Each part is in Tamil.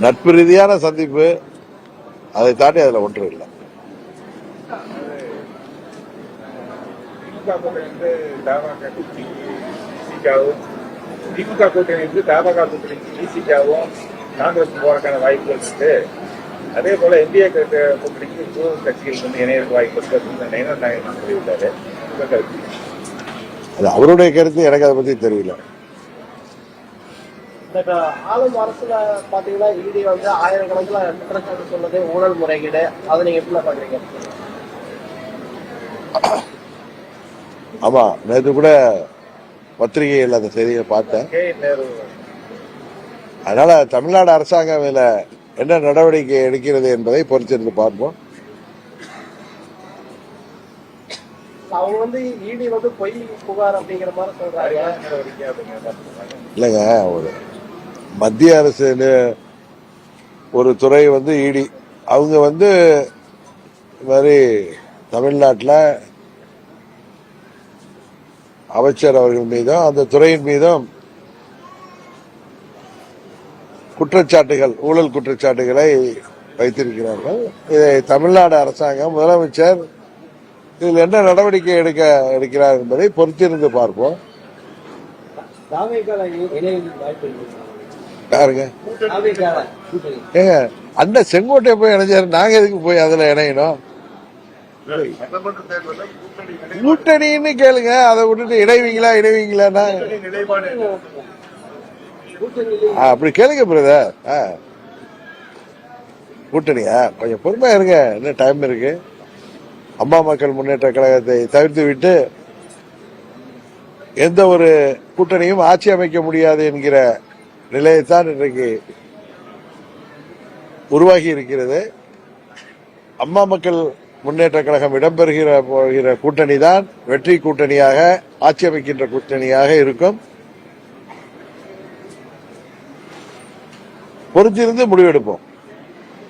நட்பு ரீதியான சந்திப்பு அதை தாண்டி அதுல ஒன்றும் இல்லை. திமுக கூட்டணி வந்து தமாக கூட்டணிக்கு விசிகாவும் காங்கிரஸ் போறதுக்கான வாய்ப்புகள் இருக்கு அதே போல இந்திய கூட்டணிக்கு கட்சிகள் வந்து இணையருக்கு வாய்ப்பு இருக்கு அப்படின்னு சொல்லியிருக்காரு அது அவருடைய கருத்து எனக்கு அதை பத்தி தெரியல. இப்ப ஆளும் அரசுல பாத்தீங்கன்னா இடி வந்து ஆயிரக்கணக்கில் குற்றச்சாட்டு சொன்னது ஊழல் முறைகேடு. அதை நீங்க எப்படி பாக்குறீங்க ஆமா நேற்று கூட பத்திரிகையில் அந்த செய்தியை பார்த்தேன். அதனால தமிழ்நாடு அரசாங்கம் இதுல என்ன நடவடிக்கை எடுக்கிறது என்பதை பொறுத்திருந்து பார்ப்போம். அவங்க வந்து இடி வந்து பொய் புகார் அப்படிங்கிற மாதிரி சொல்றாங்க. அறிவான நடவடிக்கை அப்படிங்கிற மாதிரி சொல்றாங்க. இல்லைங்க ஒரு மத்திய அரசு ஒரு துறை வந்து இடி. அவங்க வந்து இது மாதிரி தமிழ்நாட்டில் அமைச்சர் அவர்கள் மீதும் அந்த துறையின் மீதும் குற்றச்சாட்டுகள் ஊழல் குற்றச்சாட்டுகளை வைத்திருக்கிறார்கள். இதை தமிழ்நாடு அரசாங்கம் முதலமைச்சர் இதில் என்ன நடவடிக்கை எடுக்க எடுக்கிறார் என்பதை பொறுத்திருந்து பார்ப்போம் தாவேக்கால இணைய வாய்ப்பு இருக்கு யாருங்க? ஏங்க அண்ணன் செங்கோட்டை போய் இணைஞ்சாரு. நாங்க எதுக்கு போய் அதுல இணையணும்? கூட்டணின்னு கேளுங்க. அதை விட்டுட்டு இணைவீங்களா இணைவீங்களான்னா? ஆ, அப்படி கேளுங்க பிரதர் கூட்டணியா? கொஞ்சம் பொறுமையா இருங்க. இன்னும் டைம் இருக்கு? அம்மா மக்கள் முன்னேற்ற கழகத்தை தவிர்த்து விட்டு எந்த ஒரு கூட்டணியும் ஆட்சி அமைக்க முடியாது என்கிற நிலையைத்தான் இன்றைக்கு உருவாகி இருக்கிறது அம்மா மக்கள் முன்னேற்ற கழகம் இடம்பெறுகிற போகிற கூட்டணி தான் வெற்றி கூட்டணியாக ஆட்சி அமைக்கின்ற கூட்டணியாக இருக்கும். பொறுத்திருந்து முடிவெடுப்போம்.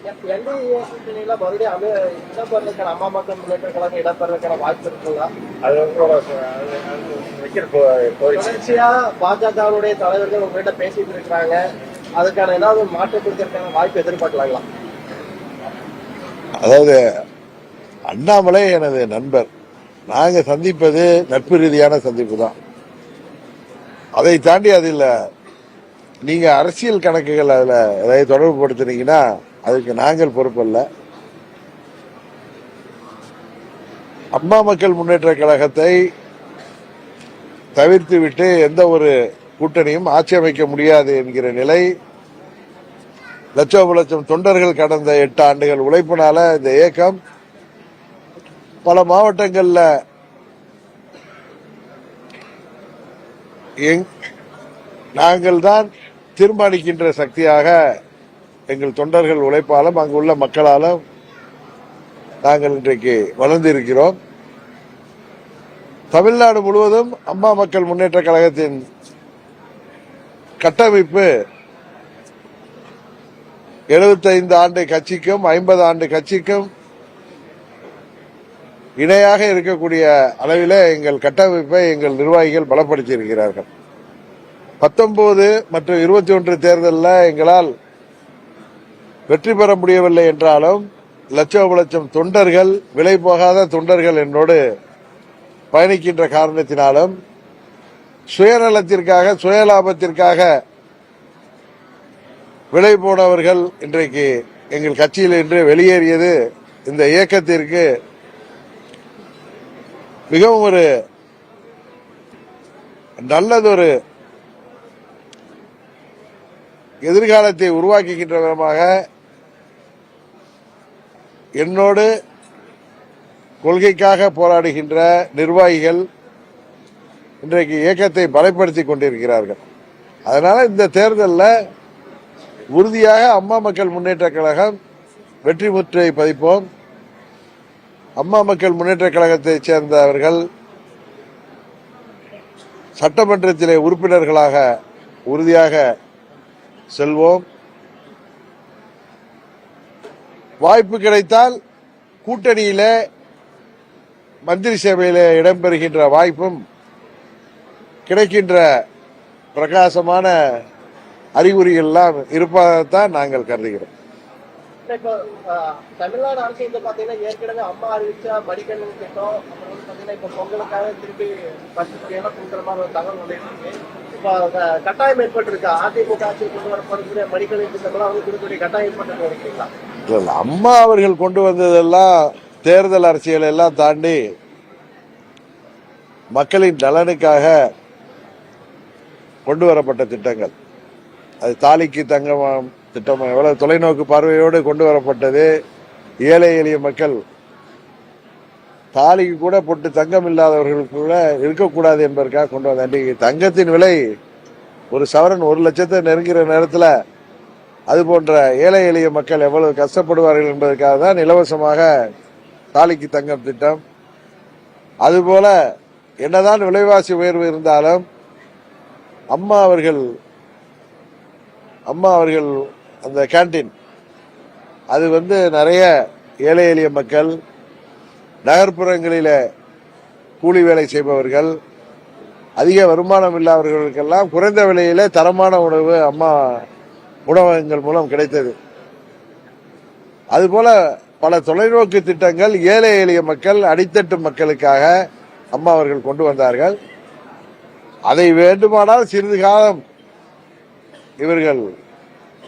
என்டிஏ கூட்டணியில மறுபடியும் அமை இடம்பெறதுக்கான அம்மா மக்கள் முன்னேற்ற கழகம் இடம்பெறதுக்கான வாய்ப்பு இருக்குங்களா அது உங்களோட அது- தொடர்ச்சியா பாஜகவுடைய தலைவர்கள் உங்ககிட்ட பேசிட்டு இருக்கிறாங்க அதுக்கான ஏதாவது மாற்றம் கொடுக்கறதுக்கான வாய்ப்பு எதிர்பார்க்கலாங்களா அதாவது அண்ணாமலை எனது நண்பர். நாங்க சந்திப்பது நட்பு ரீதியான சந்திப்பு தான் அதை தாண்டி அதில் நீங்க அரசியல் கணக்குகள் அதுல ஏதாவது தொடர்பு படுத்துனீங்கன்னா அதுக்கு நாங்கள் பொறுப்பல்ல. அம்மா மக்கள் முன்னேற்ற கழகத்தை தவிர்த்து விட்டு எந்த ஒரு கூட்டணியும் ஆட்சி அமைக்க முடியாது என்கிற நிலை. லட்சோப லட்சம் தொண்டர்கள் கடந்த எட்டு ஆண்டுகள் உழைப்பினால இந்த இயக்கம் பல மாவட்டங்களில் எங்- நாங்கள் தான் தீர்மானிக்கின்ற சக்தியாக எங்கள் தொண்டர்கள் உழைப்பாலும் அங்குள்ள மக்களாலும் நாங்கள் இன்றைக்கு வளர்ந்து இருக்கிறோம் தமிழ்நாடு முழுவதும் அம்மா மக்கள் முன்னேற்ற கழகத்தின் கட்டமைப்பு 75 ஆண்டு கட்சிக்கும் ஐம்பது ஆண்டு கட்சிக்கும் இணையாக இருக்கக்கூடிய அளவில் எங்கள் கட்டமைப்பை எங்கள் நிர்வாகிகள் பலப்படுத்தி இருக்கிறார்கள் பத்தொன்பது மற்றும் இருபத்தி ஒன்று தேர்தலில் எங்களால் வெற்றி பெற முடியவில்லை என்றாலும் லட்சம் லட்சம் தொண்டர்கள் விலை போகாத தொண்டர்கள் என்னோடு பயணிக்கின்ற காரணத்தினாலும் சுயநலத்திற்காக சுயலாபத்திற்காக விலை போனவர்கள் இன்றைக்கு எங்கள் கட்சியில் இன்று வெளியேறியது இந்த இயக்கத்திற்கு மிகவும் ஒரு நல்லதொரு எதிர்காலத்தை உருவாக்குகின்ற விதமாக என்னோடு கொள்கைக்காக போராடுகின்ற நிர்வாகிகள் இன்றைக்கு இயக்கத்தை பலப்படுத்தி கொண்டிருக்கிறார்கள். அதனால இந்த தேர்தலில் உறுதியாக அம்மா மக்கள் முன்னேற்ற கழகம் வெற்றி முற்றை பதிப்போம். அம்மா மக்கள் முன்னேற்ற கழகத்தைச் சேர்ந்தவர்கள் சட்டமன்றத்திலே உறுப்பினர்களாக உறுதியாக செல்வோம். வாய்ப்பு கிடைத்தால் கூட்டணியில மந்திரி சேவையிலே இடம்பெறுகின்ற வாய்ப்பும் கிடைக்கின்ற பிரகாசமான அறிகுறிகள்லாம் இருப்பதாகத்தான் நாங்கள் கருதுகிறோம். தமிழ்நாடு அரசு வந்து பாத்தீங்கன்னா ஏற்கனவே அம்மா அறிவிச்ச திட்டம் அப்புறம் வந்து பாத்தீங்கன்னா பொங்கலுக்காக திருப்பி பஸ் கொடுக்குற மாதிரி ஒரு தகவல் கட்டாயம் ஏற்பட்டிருக்கா? அதிமுக ஆட்சியில் கொண்டு வரப்படக்கூடிய மடிக்கணினி திட்டம்லாம் வந்து கொடுக்கக்கூடிய கட்டாயம் ஏற்பட்டு இருக்கீங்களா இல்ல, அம்மா அவர்கள் கொண்டு வந்ததெல்லாம் தேர்தல் அரசியல் எல்லாம் தாண்டி மக்களின் நலனுக்காக கொண்டு வரப்பட்ட திட்டங்கள். அது தாலிக்கு தங்கம் திட்டம் எவ்வளவு தொலைநோக்கு பார்வையோடு கொண்டு வரப்பட்டது. ஏழை எளிய மக்கள் தாலிக்கு கூட போட்டு தங்கம் இல்லாதவர்களுக்கு கூட இருக்கக்கூடாது என்பதற்காக கொண்டு வந்த அன்றைக்கு தங்கத்தின் விலை ஒரு சவரன் ஒரு லட்சத்தை நெருங்குகிற நேரத்தில் அது போன்ற ஏழை எளிய மக்கள் எவ்வளவு கஷ்டப்படுவார்கள் என்பதற்காக தான் இலவசமாக தாலிக்கு தங்கம் திட்டம். அதுபோல என்னதான் விலைவாசி உயர்வு இருந்தாலும் அம்மா அவர்கள் அம்மா அவர்கள் அந்த கேண்டீன் அது வந்து நிறைய ஏழை எளிய மக்கள் நகர்ப்புறங்களில கூலி வேலை செய்பவர்கள் அதிக வருமானம் இல்லாதவர்களுக்கெல்லாம் குறைந்த விலையில தரமான உணவு அம்மா உணவகங்கள் மூலம் கிடைத்தது. அதுபோல பல தொலைநோக்கு திட்டங்கள் ஏழை எளிய மக்கள் அடித்தட்டு மக்களுக்காக அம்மா அவர்கள் கொண்டு வந்தார்கள். அதை வேண்டுமானால் சிறிது காலம் இவர்கள்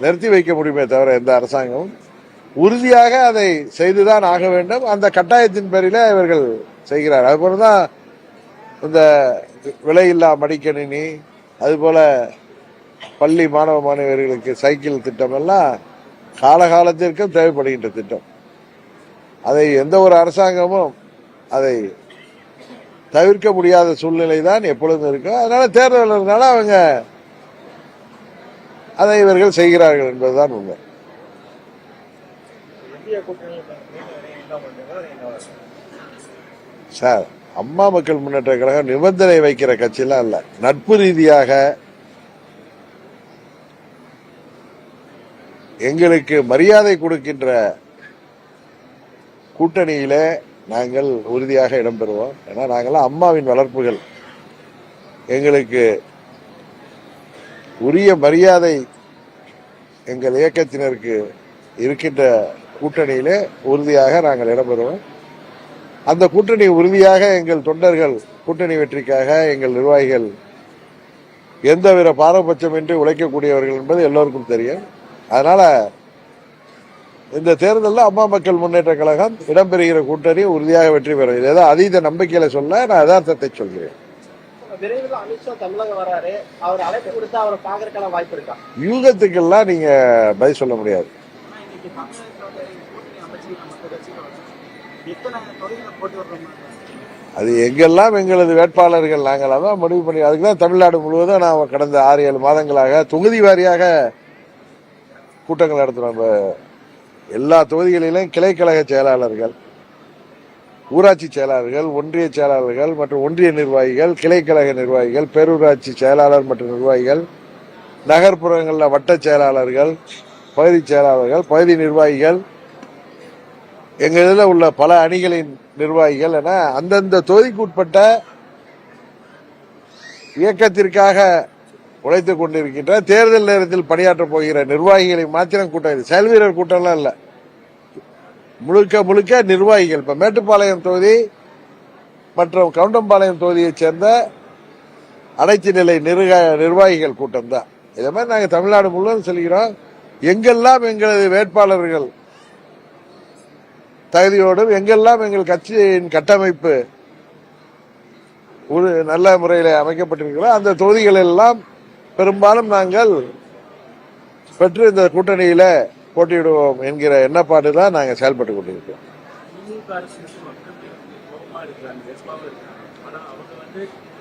நிறுத்தி வைக்க முடியுமே தவிர எந்த அரசாங்கமும் உறுதியாக அதை செய்துதான் ஆக வேண்டும். அந்த கட்டாயத்தின் பேரில இவர்கள் செய்கிறார். அதுபோலதான் இந்த விலையில்லா மடிக்கணினி அதுபோல பள்ளி மாணவ மாணவியர்களுக்கு சைக்கிள் திட்டம் எல்லாம் காலகாலத்திற்கும் தேவைப்படுகின்ற திட்டம். அதை எந்த ஒரு அரசாங்கமும் அதை தவிர்க்க முடியாத சூழ்நிலை தான் எப்பொழுதும் இருக்கும் அதனால தேர்தல் இருந்தால அவங்க அதை இவர்கள் செய்கிறார்கள் என்பதுதான் உண்மை இந்திய கூட்டணி என்ன பண்ணுறீங்களோ நீங்க சார் அம்மா மக்கள் முன்னேற்ற கழகம் நிபந்தனை வைக்கிற கட்சியெல்லாம் இல்ல. நட்பு ரீதியாக எங்களுக்கு மரியாதை கொடுக்கின்ற கூட்டணியில நாங்கள் உறுதியாக இடம்பெறுவோம் ஏன்னா நாங்களாம் அம்மாவின் வளர்ப்புகள். எங்களுக்கு உரிய மரியாதை எங்கள் இயக்கத்தினருக்கு இருக்கின்ற கூட்டணியிலே உறுதியாக நாங்கள் இடம்பெறுவோம். அந்த கூட்டணி உறுதியாக எங்கள் தொண்டர்கள் கூட்டணி வெற்றிக்காக எங்கள் நிர்வாகிகள் எந்தவித பாரபட்சமின்றி உழைக்கக்கூடியவர்கள் என்பது எல்லோருக்கும் தெரியும். அதனால இந்த தேர்தலில் அம்மா மக்கள் முன்னேற்ற கழகம் இடம்பெறுகிற கூட்டணி உறுதியாக வெற்றி பெறும். ஏதோ அதீத நம்பிக்கையில சொல்ல நான் யதார்த்தத்தை சொல்கிறேன். யூகத்துக்கெல்லாம் நீங்க பதில் சொல்ல முடியாது. அது எங்கெல்லாம் எங்களது வேட்பாளர்கள் நாங்கள் தான் முடிவு பண்ணி அதுக்கு தான் தமிழ்நாடு முழுவதும் நான் கடந்த ஆறு ஏழு மாதங்களாக தொகுதி வாரியாக கூட்டங்கள் நடத்துகிறோம் நம்ம எல்லா தொகுதிகளிலும் கிளைக்கழக செயலாளர்கள் ஊராட்சி செயலாளர்கள் ஒன்றிய செயலாளர்கள் மற்றும் ஒன்றிய நிர்வாகிகள் கிளைக்கழக நிர்வாகிகள் பேரூராட்சி செயலாளர் மற்றும் நிர்வாகிகள் நகர்ப்புறங்களில் வட்ட செயலாளர்கள் பகுதி செயலாளர்கள் பகுதி நிர்வாகிகள் எங்க இதில் உள்ள பல அணிகளின் நிர்வாகிகள் என அந்தந்த தொகுதிக்குட்பட்ட இயக்கத்திற்காக உழைத்துக் கொண்டிருக்கின்ற தேர்தல் நேரத்தில் பணியாற்றப் போகிற நிர்வாகிகளை மாத்திரம் கூட்டம் இது. செயல்வீரர் கூட்டம்லாம் இல்லை. முழுக்க முழுக்க நிர்வாகிகள். இப்ப மேட்டுப்பாளையம் தொகுதி மற்றும் கவுண்டம்பாளையம் தொகுதியைச் சேர்ந்த அனைத்து நிலை நிர்க- நிர்வாகிகள் கூட்டம் தான் இதே மாதிரி நாங்கள் தமிழ்நாடு முழுவதும் செல்கிறோம். எங்கெல்லாம் எங்களது வேட்பாளர்கள் தகுதியோடும் எங்கெல்லாம் எங்கள் கட்சியின் கட்டமைப்பு ஒரு நல்ல முறையில் அமைக்கப்பட்டிருக்கிறோம் அந்த தொகுதிகள் எல்லாம் பெரும்பாலும் நாங்கள் பெற்று இந்த கூட்டணியில போட்டியிடுவோம் என்கிற எண்ணப்பாடு தான் நாங்கள் செயல்பட்டு கொண்டிருக்கிறோம்.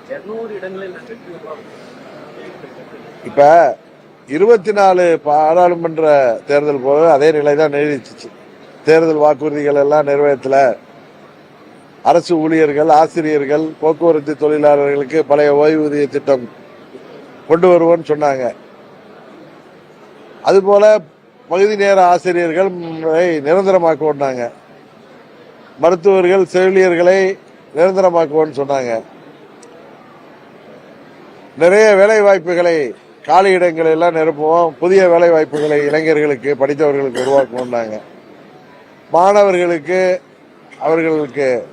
பெறுவோம் இப்ப இருபத்தி நாலு பாராளுமன்ற தேர்தல் போது அதே நிலை தான் நீடிச்சிச்சு தேர்தல் வாக்குறுதிகள் எல்லாம் நிறைவேற்றல அரசு ஊழியர்கள் ஆசிரியர்கள் போக்குவரத்து தொழிலாளர்களுக்கு பழைய ஓய்வூதிய திட்டம் கொண்டு வருவோம்னு சொன்னாங்க. அதுபோல பகுதி நேர ஆசிரியர்கள் நிரந்தரமாக்குவோம்னாங்க. மருத்துவர்கள் செவிலியர்களை நிரந்தரமாக்குவோம்னு சொன்னாங்க. நிறைய வேலை வாய்ப்புகளை காலி இடங்களை எல்லாம் நிரப்புவோம். புதிய வேலை வாய்ப்புகளை இளைஞர்களுக்கு படித்தவர்களுக்கு உருவாக்குவோம்னாங்க. மாணவர்களுக்கு அவர்களுக்கு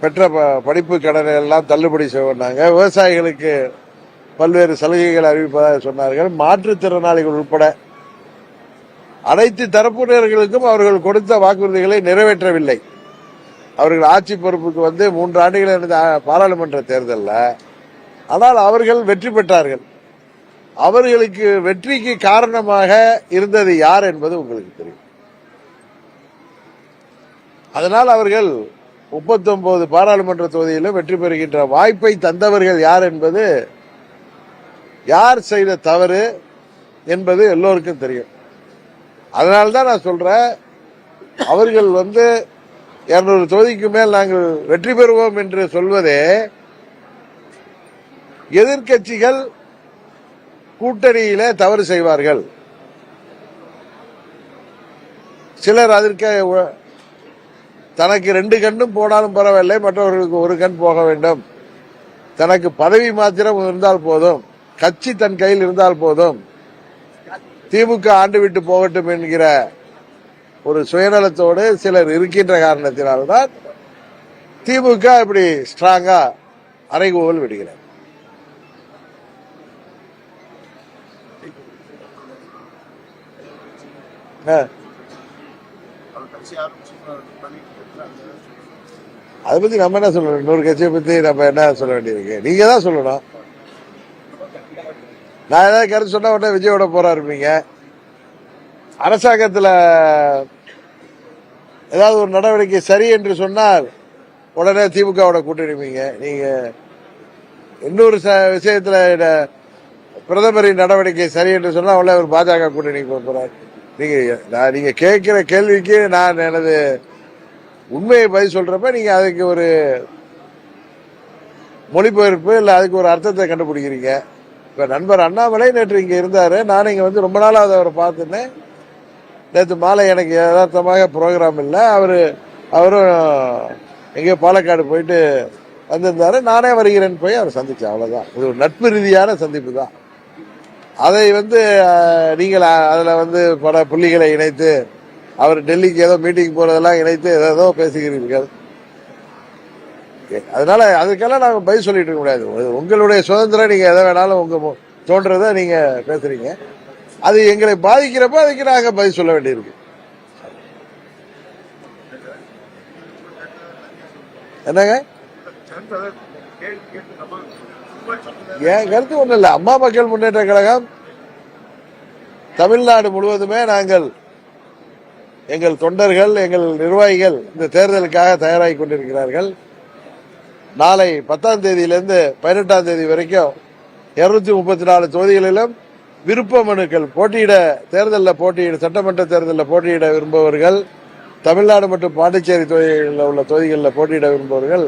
பெற்ற ப- படிப்பு கடனை எல்லாம் தள்ளுபடி செய்வாங்க விவசாயிகளுக்கு பல்வேறு சலுகைகள் அறிவிப்பதாக சொன்னார்கள். மாற்றுத்திறனாளிகள் உட்பட அனைத்து தரப்பினர்களுக்கும் அவர்கள் கொடுத்த வாக்குறுதிகளை நிறைவேற்றவில்லை. அவர்கள் ஆட்சி பொறுப்புக்கு வந்து மூன்று ஆண்டுகள் இருந்த பாராளுமன்ற தேர்தலில். ஆனால் அவர்கள் வெற்றி பெற்றார்கள். அவர்களுக்கு வெற்றிக்கு காரணமாக இருந்தது யார் என்பது உங்களுக்கு தெரியும். அதனால் அவர்கள் 39 பாராளுமன்ற தொகுதியிலும் வெற்றி பெறுகின்ற வாய்ப்பை தந்தவர்கள் யார் என்பது யார் செய்த தவறு என்பது எல்லோருக்கும் தெரியும். அதனால்தான் நான் சொல்றேன் அவர்கள் வந்து இருநூறு தொகுதிக்கு மேல் நாங்கள் வெற்றி பெறுவோம் என்று சொல்வதே எதிர்க்கட்சிகள் கூட்டணியிலே தவறு செய்வார்கள். சிலர் அதற்கு தனக்கு ரெண்டு கண்ணும் போனாலும் பரவாயில்லை மற்றவர்களுக்கு ஒரு கண் போக வேண்டும். தனக்கு பதவி மாத்திரம் இருந்தால் போதும் கட்சி தன் கையில் இருந்தால் போதும். திமுக ஆண்டு விட்டு போகட்டும் என்கிற ஒரு சுயநலத்தோடு சிலர் இருக்கின்ற காரணத்தினால்தான் திமுக இப்படி ஸ்ட்ராங்கா அறைகூவல் விடுகிறார் ஆ. அதை பத்தி நம்ம என்ன சொல்லணும்? இன்னொரு கட்சியை பத்தி நம்ம என்ன சொல்ல வேண்டியிருக்கு? நீங்க தான் சொல்லணும். நான் ஏதாவது கருத்து சொன்னா உடனே விஜயோட போறா இருப்பீங்க. அரசாங்கத்துல ஏதாவது ஒரு நடவடிக்கை சரி என்று சொன்னால் உடனே திமுகவோட கூட்டணிப்பீங்க. நீங்க இன்னொரு ச- விஷயத்துல பிரதமரின் நடவடிக்கை சரி என்று சொன்னா உடனே ஒரு பாஜக கூட்டணி போக நீங்கள் நீங்க நான் நீங்க கேட்கிற கேள்விக்கு நான் எனது உண்மையை பதில் சொல்றப்ப நீங்க அதுக்கு ஒரு மொழிபெயர்ப்பு இல்ல அதுக்கு ஒரு அர்த்தத்தை கண்டுபிடிக்கிறீங்க. இப்ப நண்பர் அண்ணாமலை நேற்று இங்க இருந்தாரு. நான் இங்க வந்து ரொம்ப நாளாவது அவரை பார்த்துனேன். நேற்று மாலை எனக்கு யதார்த்தமாக ப்ரோக்ராம் இல்லை. அவரு அவரும் எங்கேயோ பாலக்காடு போயிட்டு வந்திருந்தாரு. நானே வருகிறேன்னு போய் அவரை சந்திச்சேன். அவ்வளவுதான். இது ஒரு நட்பு ரீதியான சந்திப்பு தான். அதை வந்து நீங்கள் அதில் வந்து பல புள்ளிகளை இணைத்து அவர் டெல்லிக்கு ஏதோ மீட்டிங் போறதெல்லாம் இணைத்து ஏதோ பேசுகிறீர்கள். அதனால அதுக்கெல்லாம் நாங்கள் பதில் சொல்லிட்டு இருக்க முடியாது. உங்களுடைய சுதந்திரம் நீங்க எதை வேணாலும் உங்க தோன்றதை நீங்க பேசுறீங்க. அது எங்களை பாதிக்கிறப்ப அதுக்கு நாங்க பதில் சொல்ல வேண்டியிருக்கு. என்னங்க? என் கருத்து ஒன்றும் இல்லை. அம்மா மக்கள் முன்னேற்ற கழகம் தமிழ்நாடு முழுவதுமே நாங்கள் எங்கள் தொண்டர்கள் எங்கள் நிர்வாகிகள் இந்த தேர்தலுக்காக தயாராகி கொண்டிருக்கிறார்கள். நாளை பத்தாம் தேதியிலிருந்து பதினெட்டாம் தேதி வரைக்கும் இருநூத்தி முப்பத்தி நாலு தொகுதிகளிலும் விருப்ப மனுக்கள் போட்டியிட தேர்தலில் போட்டியிட சட்டமன்ற தேர்தலில் போட்டியிட விரும்புபவர்கள் தமிழ்நாடு மற்றும் பாண்டிச்சேரி தொகுதிகளில் உள்ள தொகுதிகளில் போட்டியிட விரும்புபவர்கள்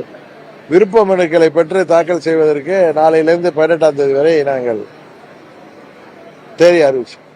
விருப்ப மனுக்களை பெற்று தாக்கல் செய்வதற்கு நாளையிலிருந்து பதினெட்டாம் தேதி வரை நாங்கள் தேதி அறிவிச்சோம்.